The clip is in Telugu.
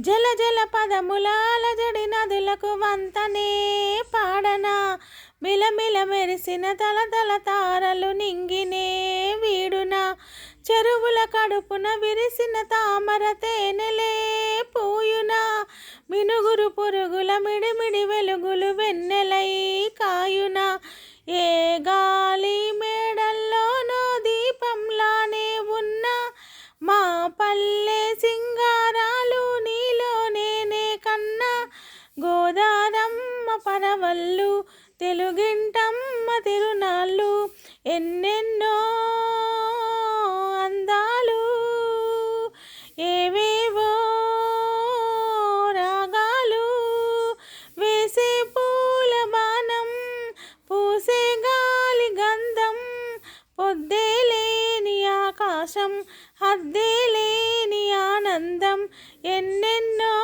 జల జల పదములాల జడి నదులకు వంతనే పాడనా. మిలమిల మెరిసిన తల తల తారలు నింగినే వీడునా. చెరువుల కడుపున విరిసిన తామర తేనెలే పూయునా. మినుగురు పురుగుల మిడిమిడి వెలుగులు వెన్నెలై కాయునా. ఏ గాలి మేడల్లోనో దీపంలానే ఉన్నా. మా పల్లె పరవళ్ళు తెలుగింటమ్మ తిరునాళ్ళు ఎన్నెన్నో అందాలు. ఏవేవో రాగాలు వేసే పూల బాణం పూసే గాలి గంధం పొద్దే లేని ఆకాశం హద్దే లేని ఆనందం ఎన్నెన్నో